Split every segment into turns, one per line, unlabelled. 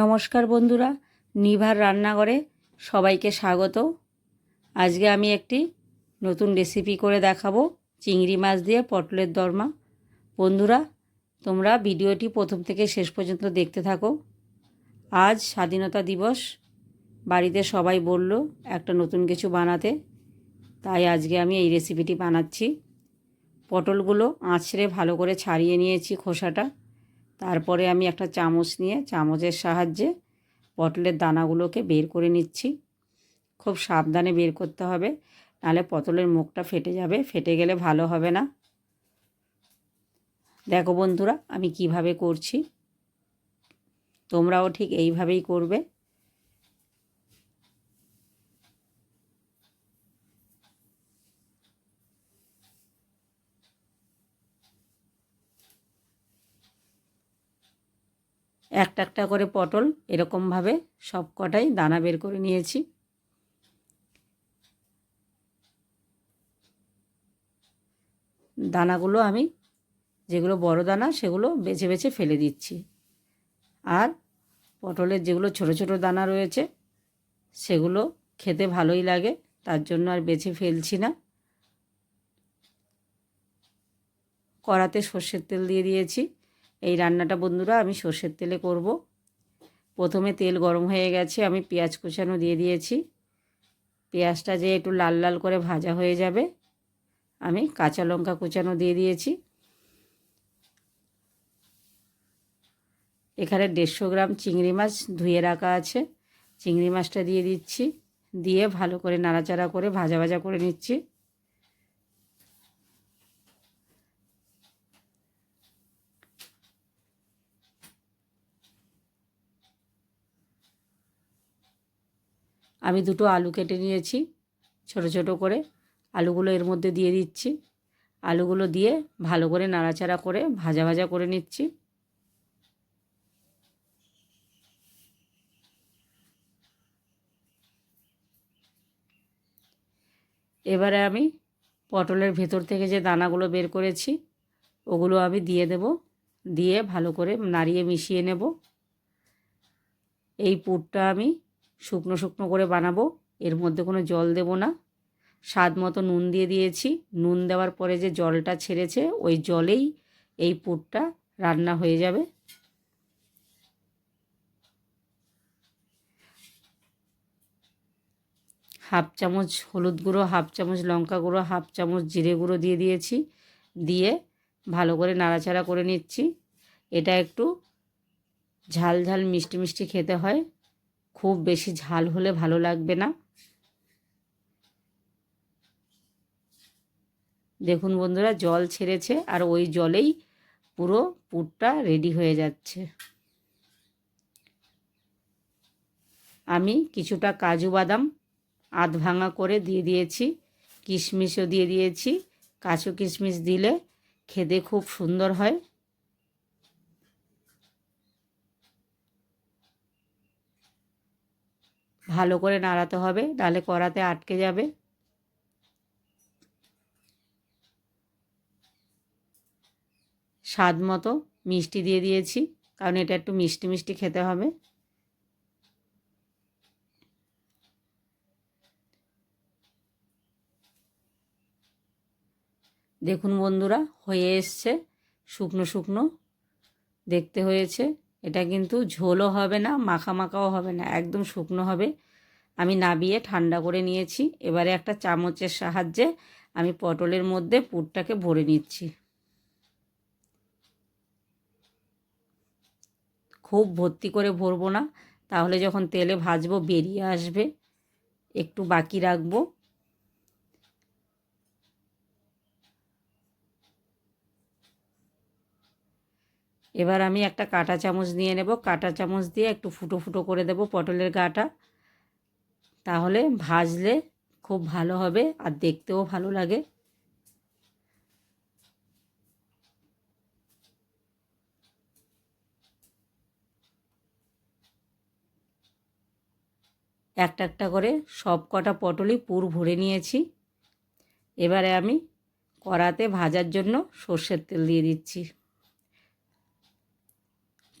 নমস্কার বন্ধুরা, নিভার রান্নাঘরে সবাইকে স্বাগত। আজকে আমি একটি নতুন রেসিপি করে দেখাবো, চিংড়ি মাছ দিয়ে পটলের দরমা। বন্ধুরা, তোমরা ভিডিওটি প্রথম থেকে শেষ পর্যন্ত দেখতে থাকো। আজ স্বাধীনতা দিবস, বাড়িতে সবাই বলল একটা নতুন কিছু বানাতে। তাই আজকে আমি এই রেসিপিটি বানাচ্ছি। পটলগুলো আঁচড়ে ভালো করে ছাড়িয়ে নিয়েছি খোসাটা। তারপরে আমি একটা চামচ নিয়ে চামচের সাহায্যে পটলের দানাগুলোকে বের করে নিচ্ছি। খুব সাবধানে বের করতে হবে, নাহলে পটলের মুখটা ফেটে যাবে, ফেটে গেলে ভালো হবে না। দেখো বন্ধুরা, আমি কীভাবে করছি। তোমরাও ঠিক এইভাবেই করবে। একটা একটা করে পটল এরকমভাবে সব কটাই দানা বের করে নিয়েছি। দানাগুলো আমি যেগুলো বড় দানা সেগুলো বেছে বেছে ফেলে দিচ্ছি। আর পটলের যেগুলো ছোট ছোট দানা রয়েছে সেগুলো খেতে ভালোই লাগে, তার জন্য আর বেছে ফেলছি না। কড়াতে সর্ষের তেল দিয়ে দিয়েছি। এই রান্নাটা বন্ধুরা আমি সর্ষের তেলে করব। প্রথমে তেল গরম হয়ে গেছে, আমি পেঁয়াজ কুচানো দিয়ে দিয়েছি। পেঁয়াজটা যে একটু লাল লাল করে ভাজা হয়ে যাবে, আমি কাঁচা লঙ্কা কুচানো দিয়ে দিয়েছি। এখানে দেড়শো গ্রাম চিংড়ি মাছ ধুয়ে রাখা আছে। চিংড়ি মাছটা দিয়ে দিচ্ছি, দিয়ে ভালো করে নাড়াচাড়া করে ভাজা ভাজা করে নিচ্ছি। আমি দুটো আলু কেটে নিয়েছি, ছোট ছোট করে। আলুগুলো এর মধ্যে দিয়ে দিচ্ছি। আলুগুলো দিয়ে ভালো করে নাড়াচাড়া করে ভাজা ভাজা করে নিচ্ছি। এবারে আমি পটলের ভেতর থেকে যে দানাগুলো বের করেছি, ওগুলো আমি দিয়ে দেব। দিয়ে ভালো করে নাড়িয়ে মিশিয়ে নেব। এই পুরটা আমি শুকনো শুকনো করে বানাবো। এর মধ্যে কোনো জল দেব না। স্বাদ মতো নুন দিয়ে দিয়েছি। নুন দেওয়ার পরে যে জলটা ছেড়েছে, ওই জলেই এই পুরটা রান্না হয়ে যাবে। হাফ চামচ হলুদ গুঁড়ো, হাফ চামচ লঙ্কা গুঁড়ো, হাফ চামচ জিরে গুঁড়ো দিয়ে দিয়েছি। দিয়ে ভালো করে নাড়াচাড়া করে নিচ্ছি। এটা একটু ঝাল ঝাল মিষ্টি মিষ্টি খেতে হয়। খুব বেশি ঝাল হলে ভালো লাগবে না। দেখুন বন্ধুরা, জল ছেড়েছে আর ওই জলেই পুরো পুরটা রেডি হয়ে যাচ্ছে। আমি কিছুটা কাজু বাদাম আধ ভাঙা করে দিয়ে দিয়েছি, কিশমিশও দিয়ে দিয়েছি। কাজু কিশমিশ দিলে খেতে খুব সুন্দর হয়। ভালো করে নাড়াতে হবে, নাহলে কড়াতে আটকে যাবে। স্বাদ মতো মিষ্টি দিয়ে দিয়েছি, কারণ এটা একটু মিষ্টি মিষ্টি খেতে হবে। দেখুন বন্ধুরা, হয়ে এসছে, শুকনো শুকনো, দেখতে হয়েছে। এটা কিন্তু ঝোলও হবে না মাখা মাখাও হবে না, একদম শুকনো হবে। আমি নাবিয়ে ঠান্ডা করে নিয়েছি। এবারে একটা চামচের সাহায্যে আমি পটলের মধ্যে পুরটাকে ভরে নিচ্ছি। খুব ভর্তি করে ভরবো না, তাহলে যখন তেলে ভাজবো বেরিয়ে আসবে। একটু বাকি রাখব। এবার আমি একটা কাঁটা চামচ নিয়ে নেব। কাঁটা চামচ দিয়ে একটু ফুটো ফুটো করে দেব পটলের গাটা। তাহলে ভাজলে খুব ভালো হবে আর দেখতেও ভালো লাগে। একটা একটা করে সব কটা পটলই পুর ভরে নিয়েছি। এবারে আমি কড়াতে ভাজার জন্য সর্ষের তেল দিয়ে দিচ্ছি।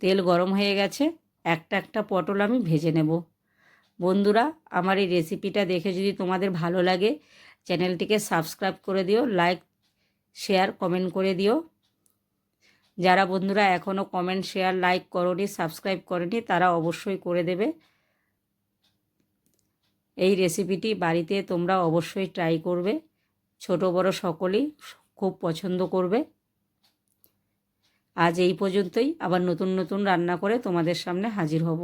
তেল গরম হয়ে গেছে, একটা একটা পটল আমি ভেজে নেব। বন্ধুরা, আমার এই রেসিপিটা দেখে যদি তোমাদের ভালো লাগে, চ্যানেলটিকে সাবস্ক্রাইব করে দিও লাইক শেয়ার কমেন্ট করে দিও। যারা বন্ধুরা এখনও কমেন্ট শেয়ার লাইক করনি সাবস্ক্রাইব করেনি, তারা অবশ্যই করে দেবে। এই রেসিপিটি বাড়িতে তোমরা অবশ্যই ট্রাই করবে। ছোট, বড় সকলেই খুব পছন্দ করবে। আজ এই পর্যন্তই। আবার নতুন নতুন রান্না করে তোমাদের সামনে হাজির হব।